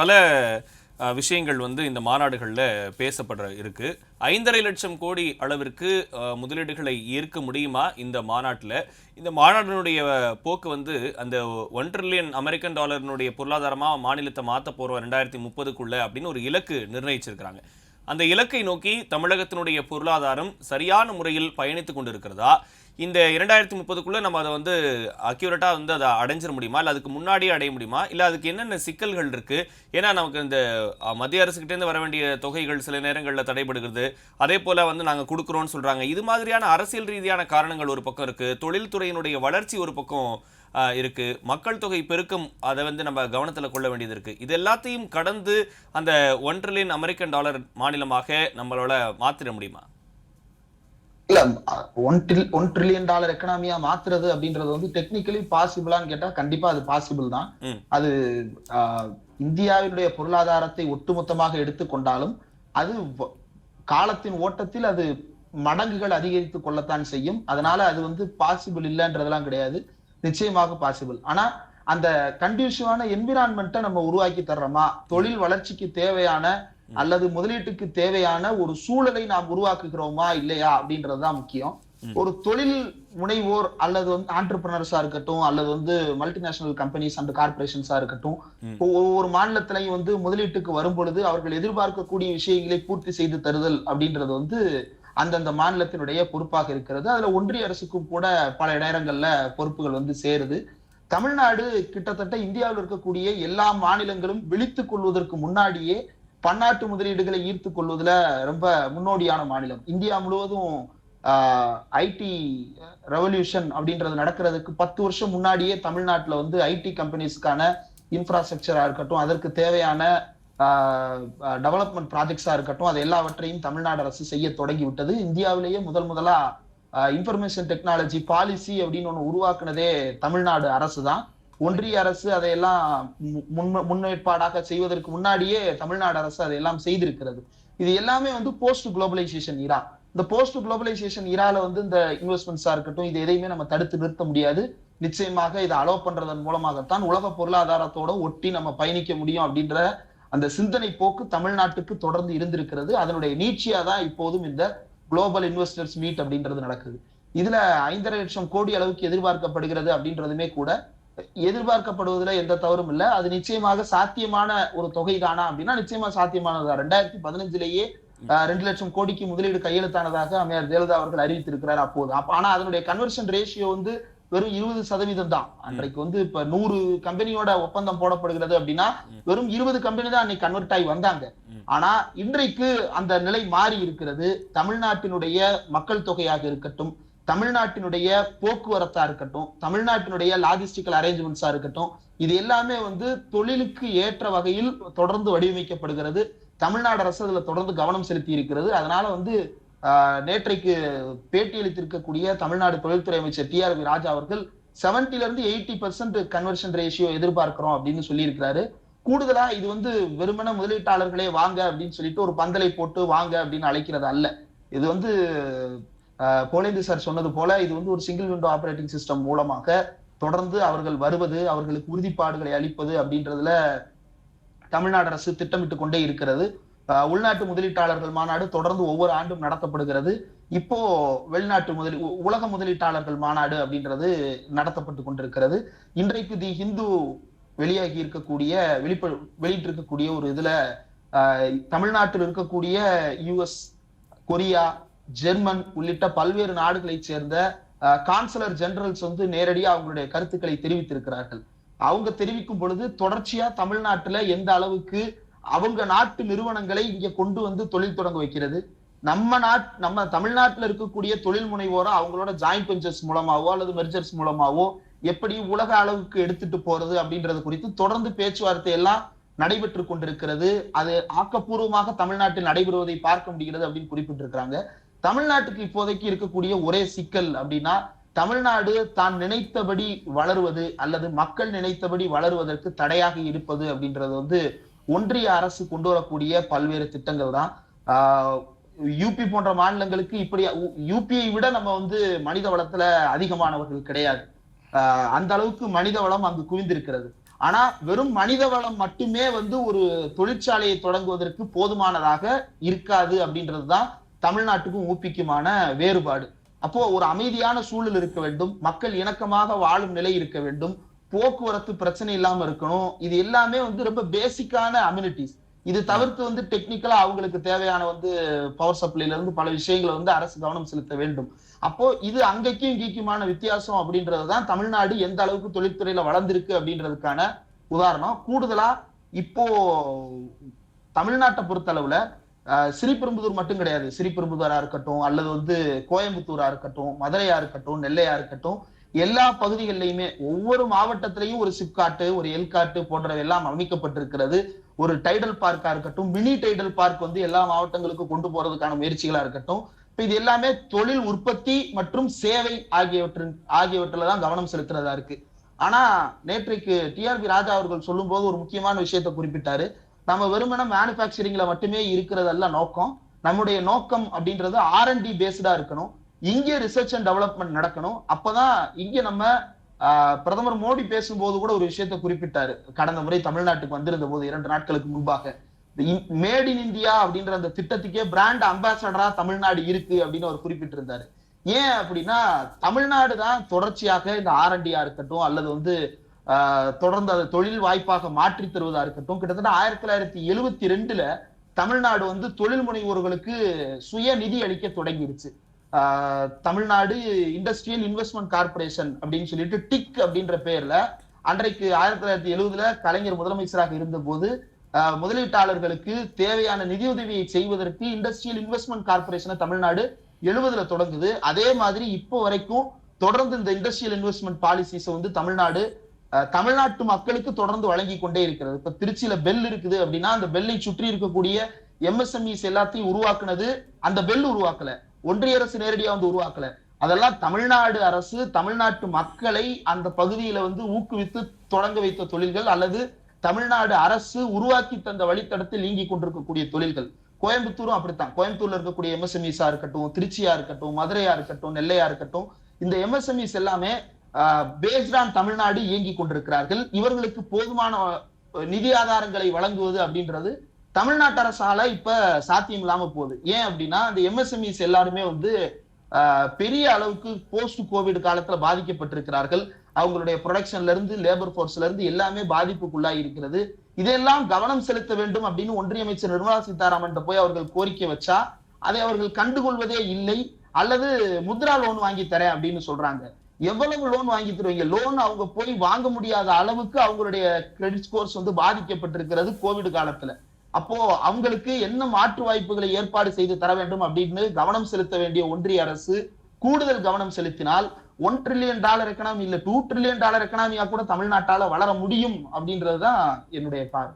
பல விஷயங்கள் வந்து இந்த மாநாடுகளில் பேசப்படுற இருக்கு. ஐந்தரை லட்சம் கோடி அளவிற்கு முதலீடுகளை ஈர்க்க முடியுமா இந்த மாநாட்டில்? இந்த மாநாட்டினுடைய போக்கு வந்து அந்த ஒன் ட்ரில்லியன் அமெரிக்கன் டாலரினுடைய பொருளாதாரமாக மாநிலத்தை மாற்ற போகிறோம் ரெண்டாயிரத்தி முப்பதுக்குள்ளே அப்படின்னு ஒரு இலக்கு நிர்ணயிச்சிருக்கிறாங்க. அந்த இலக்கை நோக்கி தமிழகத்தினுடைய பொருளாதாரம் சரியான முறையில் பயணித்து கொண்டிருக்கிறதா? இந்த இரண்டாயிரத்தி முப்பதுக்குள்ளே நம்ம அதை வந்து அக்யூரேட்டாக வந்து அதை அடைஞ்சிட முடியுமா? இல்லை அதுக்கு முன்னாடியே அடைய முடியுமா? இல்லை அதுக்கு என்னென்ன சிக்கல்கள் இருக்குது ஏன்னா நமக்கு இந்த மத்திய அரசுக்கிட்டேருந்து வர வேண்டிய தொகைகள் சில நேரங்களில் தடைபடுகிறது. அதே போல் வந்து நாங்கள் கொடுக்குறோன்னு சொல்கிறாங்க இது மாதிரியான அரசியல் ரீதியான காரணங்கள் ஒரு பக்கம் இருக்குது தொழில்துறையினுடைய வளர்ச்சி ஒரு பக்கம் இருக்குது மக்கள் தொகை பெருக்கம் அதை வந்து நம்ம கவனத்தில் கொள்ள வேண்டியது இருக்குது இது எல்லாத்தையும் கடந்து அந்த ஒன் ட்ரில்லியன் அமெரிக்கன் டாலர் மாநிலமாக நம்மளால் மாற்றிட முடியுமா? இல்ல ஒன் ட்ரில் ஒன் ட்ரில்லியன் டாலர் எக்கனாமியா மாத்துறது அப்படின்றது வந்து டெக்னிக்கலி பாசிபிளான்னு கேட்டா கண்டிப்பா அது பாசிபிள் தான். அது இந்தியாவினுடைய பொருளாதாரத்தை ஒட்டுமொத்தமாக எடுத்துக்கொண்டாலும் அது காலத்தின் ஓட்டத்தில் அது மடங்குகள் அதிகரித்து கொள்ளத்தான் செய்யும். அதனால அது வந்து பாசிபிள் இல்லைன்றதெல்லாம் கிடையாது. நிச்சயமாக பாசிபிள் ஆனா அந்த கண்டியூசிவான என்விரான்மெண்ட்டை நம்ம உருவாக்கி தர்றோமா? தொழில் வளர்ச்சிக்கு தேவையான அல்லது முதலீட்டுக்கு தேவையான ஒரு சூழலை நாம் உருவாக்குகிறோமா இல்லையா அப்படின்றதுதான் முக்கியம். ஒரு தொழில் முனைவோர் அல்லது வந்து ஆண்டர்பிரினர்ஸா இருக்கட்டும் அல்லது வந்து மல்டிநேஷனல் கம்பெனிஸ் அண்ட் கார்பரேஷன்ஸா இருக்கட்டும் ஒவ்வொரு மாநிலத்திலையும் வந்து முதலீட்டுக்கு வரும் பொழுது அவர்கள் எதிர்பார்க்கக்கூடிய விஷயங்களை பூர்த்தி செய்து தருதல் அப்படின்றது வந்து அந்தந்த மாநிலத்தினுடைய பொறுப்பாக இருக்கிறது. அதுல ஒன்றிய அரசுக்கும் கூட பல நேரங்கள்ல பொறுப்புகள் வந்து சேருது. தமிழ்நாடு கிட்டத்தட்ட இந்தியாவில் இருக்கக்கூடிய எல்லா மாநிலங்களும் விழித்துக் கொள்வதற்கு முன்னாடியே பன்னாட்டு முதலீடுகளை ஈர்த்து கொள்வதில் ரொம்ப முன்னோடியான மாநிலம். இந்தியா முழுவதும் ஐடி ரெவல்யூஷன் அப்படின்றது நடக்கிறதுக்கு பத்து வருஷம் முன்னாடியே தமிழ்நாட்டில் வந்து ஐடி கம்பெனிஸ்க்கான இன்ஃப்ராஸ்ட்ரக்சராக இருக்கட்டும் அதற்கு தேவையான டெவலப்மெண்ட் ப்ராஜெக்ட்ஸாக இருக்கட்டும் அது எல்லாவற்றையும் தமிழ்நாடு அரசு செய்ய தொடங்கி விட்டது இந்தியாவிலேயே முதல் முதலாக இன்ஃபர்மேஷன் டெக்னாலஜி பாலிசி அப்படின்னு ஒன்று உருவாக்குனதே தமிழ்நாடு அரசு தான் ஒன்றிய அரசு அதையெல்லாம் முன் முன்னேற்பாடாக செய்வதற்கு முன்னாடியே தமிழ்நாடு அரசு அதையெல்லாம் செய்திருக்கிறது. இது எல்லாமே வந்து போஸ்ட் குளோபலைசேஷன் இரா இந்த போஸ்ட் குளோபலைசேஷன் இரால வந்து இந்த இன்வெஸ்ட்மெண்ட்ஸா இருக்கட்டும் இது எதையுமே நம்ம தடுத்து நிறுத்த முடியாது. நிச்சயமாக இதை அலோவ் பண்றதன் மூலமாகத்தான் உலக பொருளாதாரத்தோட ஒட்டி நம்ம பயணிக்க முடியும் அப்படின்ற அந்த சிந்தனை போக்கு தமிழ்நாட்டுக்கு தொடர்ந்து இருந்திருக்கிறது. அதனுடைய நீட்சியா தான் இப்போதும் இந்த குளோபல் இன்வெஸ்டர்ஸ் மீட் அப்படின்றது நடக்குது. இதுல ஐந்தரை லட்சம் கோடி அளவுக்கு எதிர்பார்க்கப்படுகிறது அப்படின்றதுமே கூட எதிர்பார்க்கப்படுவதுல எந்த தவறும் இல்ல. அது நிச்சயமாக சாத்தியமான ஒரு தொகை தானா அப்படின்னா நிச்சயமா சாத்தியமானதா ரெண்டாயிரத்தி பதினஞ்சுலயே ரெண்டு லட்சம் கோடிக்கு முதலீடு கையெழுத்தானதாக அம்மையார் ஜெயலலிதா அவர்கள் அறிவித்திருக்கிறார் அப்போது. ஆனா அதனுடைய கன்வர்ஷன் ரேஷியோ வந்து வெறும் இருபது சதவீதம் தான். அன்றைக்கு வந்து இப்ப நூறு கம்பெனியோட ஒப்பந்தம் போடப்படுகிறது அப்படின்னா வெறும் இருபது கம்பெனி தான் அன்னைக்கு கன்வெர்ட் ஆகி வந்தாங்க. ஆனா இன்றைக்கு அந்த நிலை மாறி இருக்கிறது. தமிழ்நாட்டினுடைய மக்கள் தொகையாக இருக்கட்டும் தமிழ்நாட்டினுடைய போக்குவரத்தா இருக்கட்டும் தமிழ்நாட்டினுடைய லாஜிஸ்டிக்கல் அரேஞ்ச்மெண்ட்ஸா இருக்கட்டும் இது எல்லாமே வந்து தொழிலுக்கு ஏற்ற வகையில் தொடர்ந்து வடிவமைக்கப்படுகிறது. தமிழ்நாடு அரசு அதுல தொடர்ந்து கவனம் செலுத்தி இருக்கிறது. அதனால வந்து நேற்றைக்கு பேட்டியளித்திருக்கக்கூடிய தமிழ்நாடு தொழில்துறை அமைச்சர் டி ஆர் ராஜா அவர்கள் செவன்டில இருந்து எயிட்டி பர்சன்ட் கன்வர்ஷன் ரேஷியோ எதிர்பார்க்கிறோம் அப்படின்னு சொல்லியிருக்கிறாரு. கூடுதலா இது வந்து வெறுமன முதலீட்டாளர்களே வாங்க அப்படின்னு சொல்லிட்டு ஒரு பந்தலை போட்டு வாங்க அப்படின்னு அழைக்கிறது அல்ல. இது வந்து போலேந்து சார் சொன்னது போல இது வந்து ஒரு சிங்கிள் விண்டோ ஆப்ரேட்டிங் சிஸ்டம் மூலமாக தொடர்ந்து அவர்கள் வருவது அவர்களுக்கு உறுதிப்பாடுகளை அளிப்பது அப்படின்றதுல தமிழ்நாடு அரசு திட்டமிட்டு கொண்டே இருக்கிறது. உள்நாட்டு முதலீட்டாளர்கள் மாநாடு தொடர்ந்து ஒவ்வொரு ஆண்டும் நடத்தப்படுகிறது. இப்போ வெளிநாட்டு முதலி உலக முதலீட்டாளர்கள் மாநாடு அப்படின்றது நடத்தப்பட்டு கொண்டிருக்கிறது. இன்றைக்கு தி ஹிந்து வெளியாகி இருக்கக்கூடிய வெளிப்ப வெளியிட்டிருக்கக்கூடிய ஒரு இதுல தமிழ்நாட்டில் இருக்கக்கூடிய யுஎஸ் கொரியா ஜெர்மன் உள்ளிட்ட பல்வேறு நாடுகளைச் சேர்ந்த கான்சலர் ஜெனரல்ஸ் வந்து நேரடியாக அவங்களுடைய கருத்துக்களை தெரிவித்திருக்கிறார்கள். அவங்க தெரிவிக்கும் பொழுது தொடர்ச்சியா தமிழ்நாட்டுல எந்த அளவுக்கு அவங்க நாட்டு நிறுவனங்களை இங்க கொண்டு வந்து தொழில் தொடங்க வைக்கிறது நம்ம நாட் நம்ம தமிழ்நாட்டில் இருக்கக்கூடிய தொழில் முனைவோரை அவங்களோட ஜாயிண்ட் வெஞ்சர்ஸ் மூலமாவோ அல்லது மெர்ஜர்ஸ் மூலமாவோ எப்படி உலக அளவுக்கு எடுத்துட்டு போறது அப்படின்றது குறித்து தொடர்ந்து பேச்சுவார்த்தை எல்லாம் நடைபெற்று கொண்டிருக்கிறது. அது ஆக்கப்பூர்வமாக தமிழ்நாட்டில் நடைபெறுவதை பார்க்க முடிகிறது அப்படின்னு குறிப்பிட்டிருக்கிறாங்க. தமிழ்நாட்டுக்கு இப்போதைக்கு இருக்கக்கூடிய ஒரே சிக்கல் அப்படின்னா தமிழ்நாடு தான் நினைத்தபடி வளருவது அல்லது மக்கள் நினைத்தபடி வளருவதற்கு தடையாக இருப்பது அப்படின்றது வந்து ஒன்றிய அரசு கொண்டு வரக்கூடிய பல்வேறு திட்டங்கள் தான். யூபி போன்ற மாநிலங்களுக்கு இப்படி யூபியை விட நம்ம வந்து மனித வளத்துல அதிகமானவர்கள் கிடையாது. ஆஹ் அந்த அளவுக்கு மனித வளம் அங்கு குவிந்திருக்கிறது. ஆனா வெறும் மனித வளம் மட்டுமே வந்து ஒரு தொழிற்சாலையை தொடங்குவதற்கு போதுமானதாக இருக்காது அப்படின்றதுதான் தமிழ்நாட்டுக்கும் ஊப்பிக்குமான வேறுபாடு. அப்போ ஒரு அமைதியான சூழல் இருக்க வேண்டும் மக்கள் இணக்கமாக வாழும் நிலை இருக்க வேண்டும் போக்குவரத்து பிரச்சனை இல்லாம இருக்கணும். இது எல்லாமே வந்து ரொம்ப பேசிக்கான அம்யூனிட்டிஸ் இது தவிர்த்து வந்து டெக்னிக்கலா அவங்களுக்கு தேவையான வந்து பவர் சப்ளைல இருந்து பல விஷயங்களை வந்து அரசு கவனம் செலுத்த வேண்டும். அப்போ இது அங்கேக்கும் இங்கேக்குமான வித்தியாசம் அப்படின்றதுதான் தமிழ்நாடு எந்த அளவுக்கு தொழில்துறையில வளர்ந்திருக்கு அப்படின்றதுக்கான உதாரணம். கூடுதலா இப்போ தமிழ்நாட்டை பொறுத்தளவுல சிறிபெரும்புதூர் ஸ்ரீபெரும்புதூர் மட்டும் கிடையாது. ஸ்ரீபெரும்புதூரா இருக்கட்டும் அல்லது வந்து கோயம்புத்தூரா இருக்கட்டும் மதுரையா இருக்கட்டும் நெல்லையா இருக்கட்டும் எல்லா பகுதிகளிலையுமே ஒவ்வொரு மாவட்டத்திலையும் ஒரு சிப்காட்டு ஒரு எல்காட்டு போன்றவை எல்லாம் அமைக்கப்பட்டிருக்கிறது. ஒரு டைடல் பார்க்கா இருக்கட்டும் மினி டைடல் பார்க் வந்து எல்லா மாவட்டங்களுக்கும் கொண்டு போறதுக்கான முயற்சிகளா இருக்கட்டும். இப்ப இது எல்லாமே தொழில் உற்பத்தி மற்றும் சேவை ஆகியவற்றின் ஆகியவற்றில தான் கவனம் செலுத்துறதா இருக்கு. ஆனா நேற்றைக்கு டிஆர்பி ராஜா அவர்கள் சொல்லும் போது ஒரு முக்கியமான விஷயத்தை குறிப்பிட்டாரு. நம்ம வெறுமன மேனுபேக்சரிங்ல மட்டுமே இருக்கிறதல்ல நோக்கம். நம்முடைய நோக்கம் அப்படின்றது ஆர் அண்ட் டி பேஸ்டா இருக்கணும். இங்கே ரிசர்ச் அண்ட் டெவலப்மெண்ட் நடக்கணும். அப்பதான் இங்க நம்ம ஆஹ், பிரதமர் மோடி பேசும்போது கூட ஒரு விஷயத்தை குறிப்பிட்டாரு. கடந்த முறை தமிழ்நாட்டுக்கு வந்திருந்த போது இரண்டு நாட்களுக்கு முன்பாக. மேட் இன் இந்தியா அப்படின்ற அந்த திட்டத்துக்கே பிராண்ட் அம்பாசடரா தமிழ்நாடு இருக்கு அப்படின்னு அவர் குறிப்பிட்டிருந்தாரு. ஏன் அப்படின்னா தமிழ்நாடு தான் தொடர்ச்சியாக இந்த ஆர்என்டியா இருக்கட்டும் அல்லது வந்து தொடர்ந்து அதை தொழில் வாய்ப்பாக மாற்றி தருவதா இருக்கட்டும். கிட்டத்தட்ட ஆயிரத்தி தொள்ளாயிரத்தி எழுவத்தி ரெண்டுல தமிழ்நாடு வந்து தொழில் முனைவோர்களுக்கு சுய நிதி அளிக்க தொடங்கிருச்சு தமிழ்நாடு இண்டஸ்ட்ரியல் இன்வெஸ்ட்மெண்ட் கார்பரேஷன் அப்படின்னு சொல்லிட்டு டிக் அப்படின்ற பேர்ல அன்றைக்கு ஆயிரத்தி தொள்ளாயிரத்தி எழுவதுல கலைஞர் முதலமைச்சராக இருந்தபோது முதலீட்டாளர்களுக்கு தேவையான நிதியுதவியை செய்வதற்கு இண்டஸ்ட்ரியல் இன்வெஸ்ட்மெண்ட் கார்பரேஷனை தமிழ்நாடு எழுபதுல தொடங்குது. அதே மாதிரி இப்போ வரைக்கும் தொடர்ந்து இந்த இண்டஸ்ட்ரியல் இன்வெஸ்ட்மெண்ட் பாலிசிஸை வந்து தமிழ்நாடு தமிழ்நாட்டு மக்களுக்கு தொடர்ந்து வழங்கி கொண்டே இருக்கிறது. இப்ப திருச்சியில பெல் இருக்குது அப்படின்னா அந்த பெல்லை சுற்றி இருக்கக்கூடிய எம்எஸ்எம்இஸ் எல்லாத்தையும் உருவாக்குனது அந்த பெல் உருவாக்கல. ஒன்றிய அரசு நேரடியா வந்து உருவாக்கல. அதெல்லாம் தமிழ்நாடு அரசு தமிழ்நாட்டு மக்களை அந்த பகுதியில வந்து ஊக்குவித்து தொடங்க வைத்த தொழில்கள் அல்லது தமிழ்நாடு அரசு உருவாக்கி தந்த வழித்தடத்தில் இயங்கி கொண்டிருக்கக்கூடிய தொழில்கள். கோயம்புத்தூரும் அப்படித்தான். கோயம்புத்தூர்ல இருக்கக்கூடிய எம்எஸ்எம்இஸா இருக்கட்டும் திருச்சியா இருக்கட்டும் மதுரையா இருக்கட்டும் நெல்லையா இருக்கட்டும் இந்த எம்எஸ்எம்இஸ் எல்லாமே பேஸ்ட் ஆன் தமிழ்நாடு இயங்கி கொண்டிருக்கிறார்கள். இவர்களுக்கு போதுமான நிதி ஆதாரங்களை வழங்குவது அப்படின்றது தமிழ்நாட்டு அரசால இப்ப சாத்தியம் இல்லாம போகுது. ஏன் அப்படின்னா அந்த எம்எஸ்எம்இஸ் எல்லாருமே வந்து பெரிய அளவுக்கு போஸ்ட் கோவிட் காலத்துல பாதிக்கப்பட்டிருக்கிறார்கள். அவங்களுடைய ப்ரொடக்ஷன்ல இருந்து லேபர் போர்ஸ்ல இருந்து எல்லாமே பாதிப்புக்குள்ளாகி இருக்கிறது. இதெல்லாம் கவனம் செலுத்த வேண்டும் அப்படின்னு ஒன்றிய அமைச்சர் நிர்மலா சீதாராமன் போய் அவர்கள் கோரிக்கை வச்சா அதை அவர்கள் கண்டுகொள்வதே இல்லை. அல்லது முத்ரா லோன் வாங்கி தரேன் அப்படின்னு சொல்றாங்க. எவ்வளவு லோன் வாங்கி தருவீங்க? லோன் அவங்க போய் வாங்க முடியாத அளவுக்கு அவங்களுடைய கிரெடிட் ஸ்கோர்ஸ் வந்து பாதிக்கப்பட்டிருக்கிறது கோவிட் காலத்துல. அப்போ அவங்களுக்கு என்ன மாற்று வாய்ப்புகளை ஏற்பாடு செய்து தர வேண்டும் அப்படின்னு கவனம் செலுத்த வேண்டிய ஒன்றிய அரசு கூடுதல் கவனம் செலுத்தினால் ஒன் ட்ரில்லியன் டாலர் எக்கனாமி இல்ல டூ ட்ரில்லியன் டாலர் எக்கனாமியா கூட தமிழ்நாட்டால வளர முடியும் அப்படின்றதுதான் என்னுடைய பார்வை.